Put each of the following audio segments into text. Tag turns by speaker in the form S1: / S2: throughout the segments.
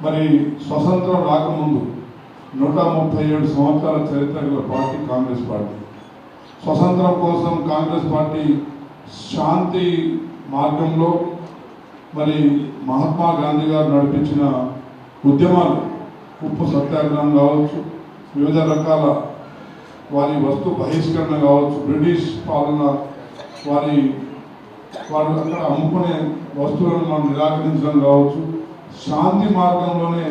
S1: మరి స్వతంత్రం రాకముందు నూట ముప్పై ఏడు సంవత్సరాల చరిత్ర గల పార్టీ కాంగ్రెస్ పార్టీ. స్వతంత్రం కోసం కాంగ్రెస్ పార్టీ శాంతి మార్గంలో మరి మహాత్మా గాంధీ గారు నడిపించిన ఉద్యమాలు ఉప్పు సత్యాగ్రహం కావచ్చు వివిధ రకాల వారి వస్తు బహిష్కరణ కావచ్చు బ్రిటిష్ పాలన వారి వాళ్ళు అక్కడ అమ్ముకునే వస్తువులను మనం నిరాకరించడం కావచ్చు శాంతి మార్గంలోనే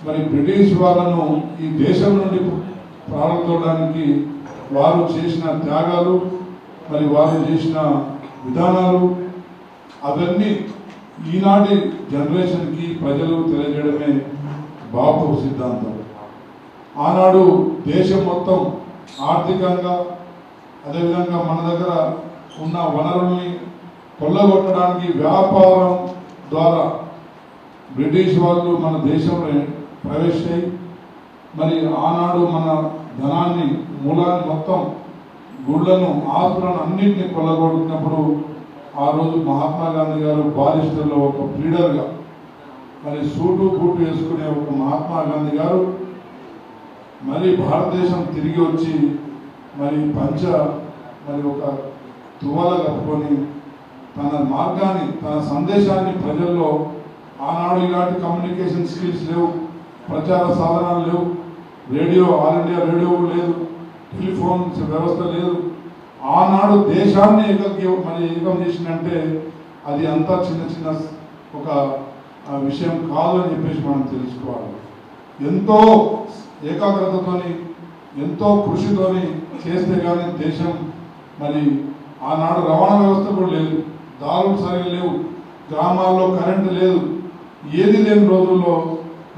S1: మరి బ్రిటిష్ వాళ్ళను ఈ దేశం నుండి ప్రారంభించడానికి వారు చేసిన త్యాగాలు మరి వారు చేసిన విధానాలు అవన్నీ ఈనాటి జనరేషన్కి ప్రజలు తెలియజేయడమే బాపు సిద్ధాంతం. ఆనాడు దేశం మొత్తం ఆర్థికంగా అదేవిధంగా మన దగ్గర ఉన్న వనరుల్ని కొల్లగొట్టడానికి వ్యాపారం ద్వారా బ్రిటిష్ వాళ్ళు మన దేశంలో ప్రవేశాయి మరి ఆనాడు మన ధనాన్ని మూలాన్ని మొత్తం గుళ్ళను ఆస్తులను అన్నింటినీ కొల్లగొట్టినప్పుడు ఆ రోజు మహాత్మా గాంధీ గారు బారిస్టర్లో ఒక లీడర్గా మరి సూటు బూటు వేసుకునే ఒక మహాత్మా గాంధీ గారు మరి భారతదేశం తిరిగి వచ్చి మరి పంచ మరి ఒక తువాల కప్పుకొని తన మార్గాన్ని తన సందేశాన్ని ప్రజల్లో ఆనాడు ఇలాంటి కమ్యూనికేషన్ స్కిల్స్ లేవు ప్రచార సాధనాలు లేవు రేడియో ఆల్ ఇండియా రేడియో లేదు టెలిఫోన్ వ్యవస్థ లేదు. ఆనాడు దేశాన్ని ఏకగ్య మరి ఏకం చేసిందంటే అది అంతా చిన్న చిన్న ఒక విషయం కాదు అని చెప్పేసి మనం తెలుసుకోవాలి. ఎంతో ఏకాగ్రతతోని ఎంతో కృషితోని చేస్తే కానీ దేశం మరి ఆనాడు రవాణా వ్యవస్థ కూడా లేదు. దారులు సరిగా లేవు. గ్రామాల్లో కరెంటు లేదు. ఏది లేని రోజుల్లో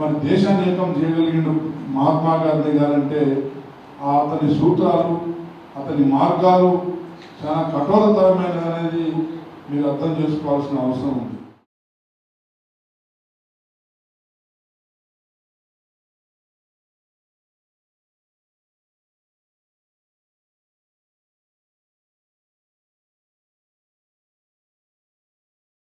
S1: మరి దేశాన్ని ఏకం చేయగలిగిండు మహాత్మా గాంధీ గారంటే ఆ అతని సూత్రాలు అతని మార్గాలు చాలా కఠోరతరమైనది అనేది మీరు అర్థం చేసుకోవాల్సిన అవసరం ఉంది.